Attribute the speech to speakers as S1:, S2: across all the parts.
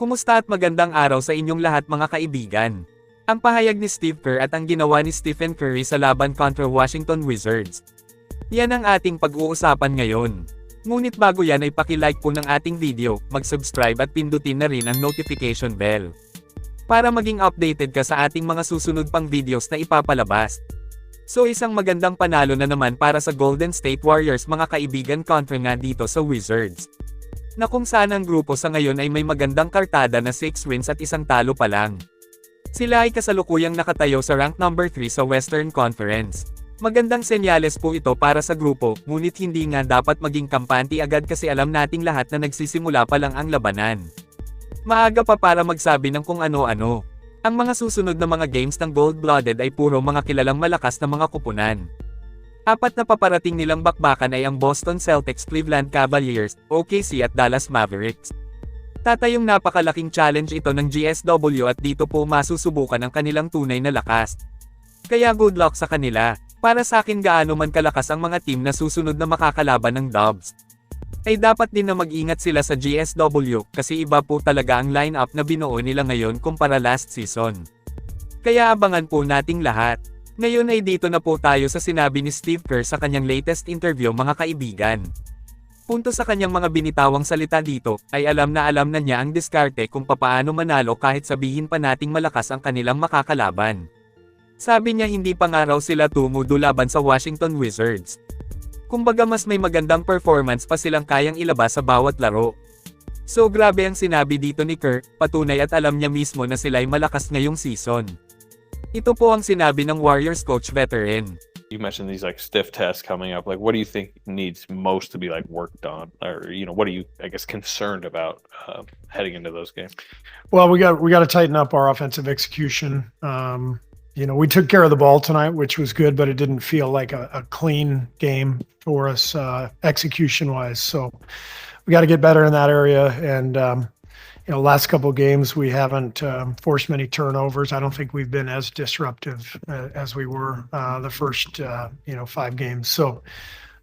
S1: Kumusta at magandang araw sa inyong lahat mga kaibigan. Ang pahayag ni Steve Kerr at ang ginawa ni Stephen Curry sa laban kontra Washington Wizards. Yan ang ating pag-uusapan ngayon. Ngunit bago yan ay paki-like po ng ating video, mag-subscribe at pindutin na rin ang notification bell. Para maging updated ka sa ating mga susunod pang videos na ipapalabas. So isang magandang panalo na naman para sa Golden State Warriors mga kaibigan kontra nga dito sa Wizards. Na kung saan ang grupo sa ngayon ay may magandang kartada na 6 wins at isang talo pa lang. Sila ay kasalukuyang nakatayo sa rank number 3 sa Western Conference. Magandang senyales po ito para sa grupo, ngunit hindi nga dapat maging kampante agad kasi alam nating lahat na nagsisimula pa lang ang labanan. Maaga pa para magsabi ng kung ano-ano. Ang mga susunod na mga games ng Gold-Blooded ay puro mga kilalang malakas na mga kupunan. Apat na paparating nilang bakbakan ay ang Boston Celtics, Cleveland Cavaliers, OKC at Dallas Mavericks. Tatayong napakalaking challenge ito ng GSW at dito po masusubukan ang kanilang tunay na lakas. Kaya good luck sa kanila. Para sa akin gaano man kalakas ang mga team na susunod na makakalaban ng Dubs. Ay dapat din na mag-ingat sila sa GSW kasi iba po talaga ang lineup na binuo nila ngayon kumpara last season. Kaya abangan po nating lahat. Ngayon ay dito na po tayo sa sinabi ni Steve Kerr sa kanyang latest interview mga kaibigan. Punto sa kanyang mga binitawang salita dito, ay alam na alam na niya ang diskarte kung papaano manalo kahit sabihin pa nating malakas ang kanilang makakalaban. Sabi niya hindi pa nga raw sila tumudo laban sa Washington Wizards. Kumbaga mas may magandang performance pa silang kayang ilabas sa bawat laro. So grabe ang sinabi dito ni Kerr, patunay at alam niya mismo na sila'y malakas ngayong season. Ito po ang sinabi ng Warriors coach veteran.
S2: you mentioned these like stiff tests coming up like what do you think needs most to be like worked on or you know what are you i guess concerned about uh, heading into those games
S3: Well, we got we got to tighten up our offensive execution. Um, you know, we took care of the ball tonight, which was good, but it didn't feel like a, a clean game for us uh, execution wise. So we got to get better in that area. And um, you know, last couple of games we haven't um, forced many turnovers. I don't think we've been as disruptive uh, as we were uh, the first uh, you know five games. So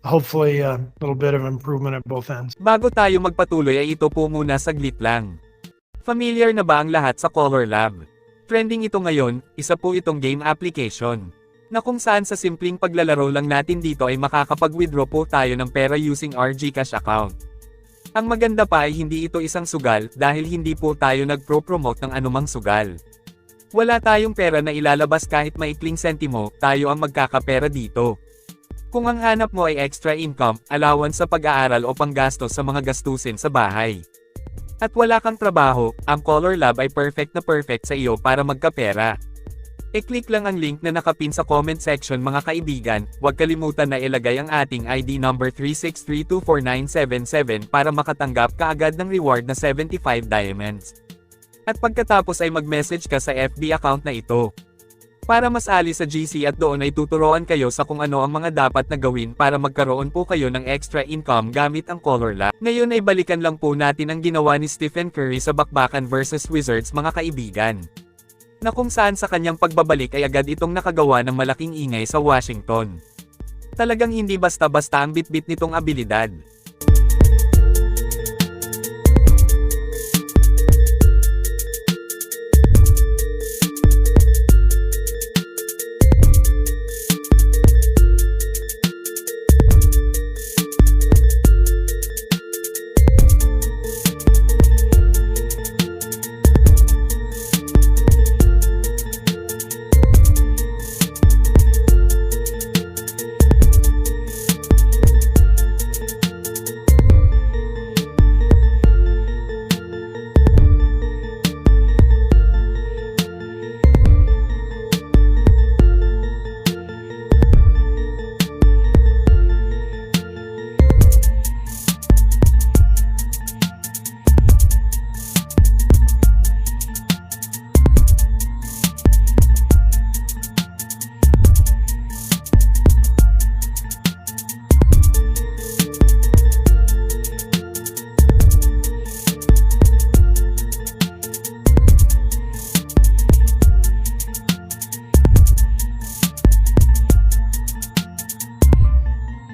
S3: hopefully a little bit of improvement at both ends.
S1: Bago tayo magpatuloy ay ito po muna saglit lang. Familiar na ba ang lahat sa Color Lab? Trending ito ngayon, isa po itong game application. Na kung saan sa simpleng paglalaro lang natin dito ay makakapag-withdraw po tayo ng pera using our GCash account. Ang maganda pa ay hindi ito isang sugal dahil hindi po tayo nagpro-promote ng anumang sugal. Wala tayong pera na ilalabas kahit maikling sentimo, tayo ang magkakapera dito. Kung ang hanap mo ay extra income, allowance sa pag-aaral o panggastos sa mga gastusin sa bahay. At wala kang trabaho, ang Color Lab ay perfect na perfect sa iyo para magkapera. E-click lang ang link na nakapin sa comment section mga kaibigan, huwag kalimutan na ilagay ang ating ID number 363249777 para makatanggap ka agad ng reward na 75 diamonds. At pagkatapos ay mag-message ka sa FB account na ito. Para mas ali sa GC at doon ay tuturuan kayo sa kung ano ang mga dapat na gawin para magkaroon po kayo ng extra income gamit ang Color Lab. Ngayon ay balikan lang po natin ang ginawa ni Stephen Curry sa Bakbakan vs Wizards mga kaibigan. Na kung saan sa kanyang pagbabalik ay agad itong nakagawa ng malaking ingay sa Washington. Talagang hindi basta-basta ang bitbit nitong abilidad.